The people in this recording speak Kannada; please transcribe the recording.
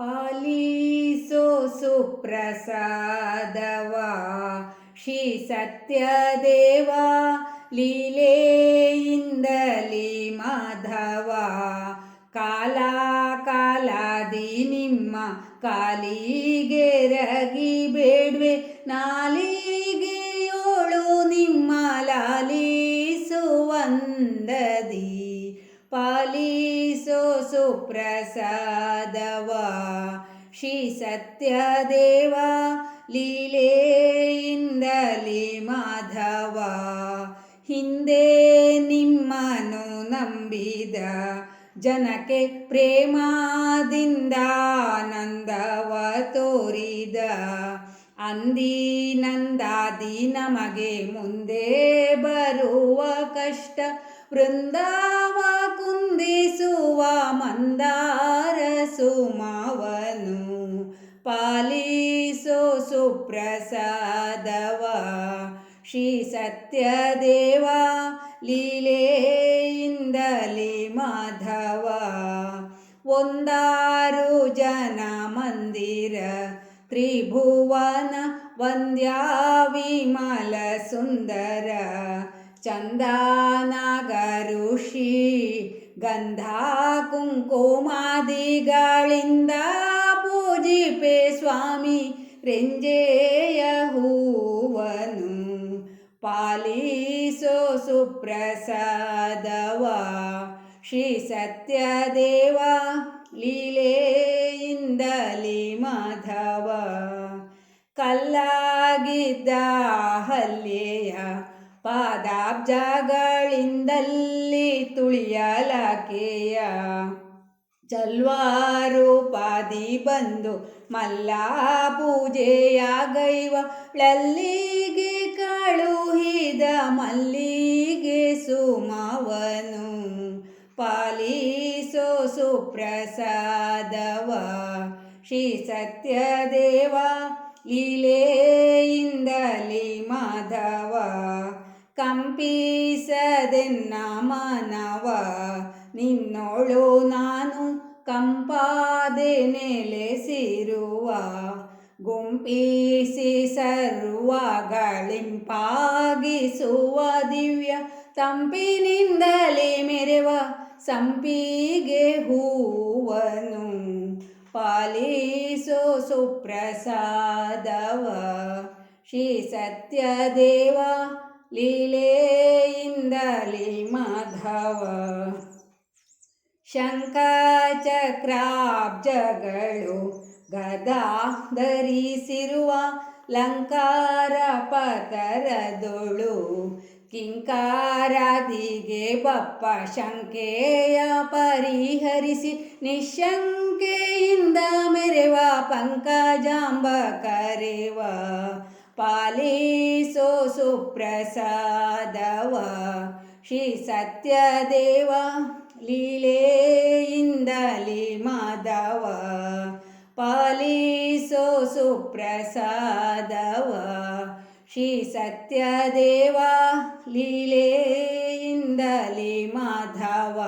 ಪಾಲಿಸೋ ಸುಪ್ರಸಾದವ? ಶ್ರೀ ಸತ್ಯದೇವ ಲೀಲೆಯಿಂದಲಿ ಮಾಧವ. ಕಾಲ ಕಾಲಾದಿ ನಿಮ್ಮ ಕಾಲಿಗೆರಗಿ ಬೇಡ್ವೆ ನಾಲಿಗೆಯೋಳು ನಿಮ್ಮ ಲಾಲಿಸುವಂದದಿ ಪಾಲಿಸೋ ಸುಪ್ರಸಾದವ. ಶ್ರೀ ಸತ್ಯದೇವ ಲೀಲೆಯಿಂದಲಿ ಮಾಧವ. ಹಿಂದೆ ನಿಮ್ಮನು ನಂಬಿದ ಜನಕ್ಕೆ ಪ್ರೇಮದಿಂದ ಆನಂದವ ತೋರಿದ. ಅಂದಿನಂದಾದಿ ನಮಗೆ ಮುಂದೆ ಬರುವ ಕಷ್ಟ ವೃಂದಾವ ಸುಮಾವನು ಪಾಲಿಸೋ ಸುಪ್ರಸಾದವ ಶ್ರೀ ಸತ್ಯದೇವ ಲೀಲೆಯಿಂದಲಿ ಮಾಧವ ಒಂದಾರು ಜನ ಮಂದಿರ ತ್ರಿಭುವನ ವಂದ್ಯ ವಿಮಲ ಸುಂದರ ಚಂದನಗರುಷಿ ಗಂಧ ಕುಂಕುಮಾದಿಗಳಿಂದ ಪೂಜಿಪೆ ಸ್ವಾಮಿ ರೆಂಜೇಯ ಹೂವನು ಪಾಲಿಸೋ ಸುಪ್ರಸಾದವ. ಶ್ರೀ ಸತ್ಯದೇವ ಲೀಲೆಯಿಂದಲಿ ಮಾಧವ. ಕಲ್ಲಾಗಿದ್ದ ಹಲ್ಲೆಯ ಪಾದಾಬ್ಜಗಳಿಂದಲ್ಲಿ ಚಲ್ವಾರು ಪಾದಿ ಬಂದು ಮಲ್ಲ ಪೂಜೆಯ ಗೈವಳಲ್ಲಿಗೆ ಕಳುಹಿದ ಮಲ್ಲಿಗೆ ಸುಮವನು. ಪಾಲಿಸೋ ಸುಪ್ರಸಾದವ. ಶ್ರೀ ಸತ್ಯದೇವ, ಲೀಲೆಯಿಂದಲಿ ಮಾಧವ. ಕಂಪಿಸದೆನ್ನ ಮನವ, ನಿನ್ನೋಳು ನಾನು ಕಂಪಾದೆ ನೆಲೆಸಿರುವ, ಗುಂಪಿಸಿ ಸರ್ವಗಳಿಂಪಾಗಿಸುವ ದಿವ್ಯ ತಂಪಿನಿಂದಲೇ ಮೆರೆವ ಸಂಪಿಗೆ ಹೂವನು. ಪಾಲಿಸೋ ಸುಪ್ರಸಾದವ, ಶ್ರೀ ಸತ್ಯದೇವ ಲೀಲೆಯಿಂದಲಿ ಮಾಧವ. ಶಂಕಚಕ್ರಾಬ್ಜಗಳು ಗದಾ ಧರಿಸಿರುವ ಲಂಕಾರ ಪತರದೊಳು ಕಿಂಕಾರಾದಿಗೆ ಬಪ್ಪ ಶಂಕೆಯ ಪರಿಹರಿಸಿ ನಿಶಂಕೆಯಿಂದ ಮೆರೆವ ಪಂಕಜಾಂಬ ಕರೆವ. ಪಾಲಿಸೋ ಸುಪ್ರಸಾದವ. ಶ್ರೀ ಸತ್ಯದೇವ ಲೀಲೆಯಿಂದಲಿ ಮಾಧವ ಪಾಲಿಸೋ ಸುಪ್ರಸಾದವ. ಶ್ರೀ ಸತ್ಯದೇವ ಲೀಲೆಯಿಂದಲಿ ಮಾಧವ.